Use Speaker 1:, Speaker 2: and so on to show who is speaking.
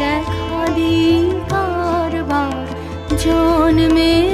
Speaker 1: দেখা দিই কারবার জন্মে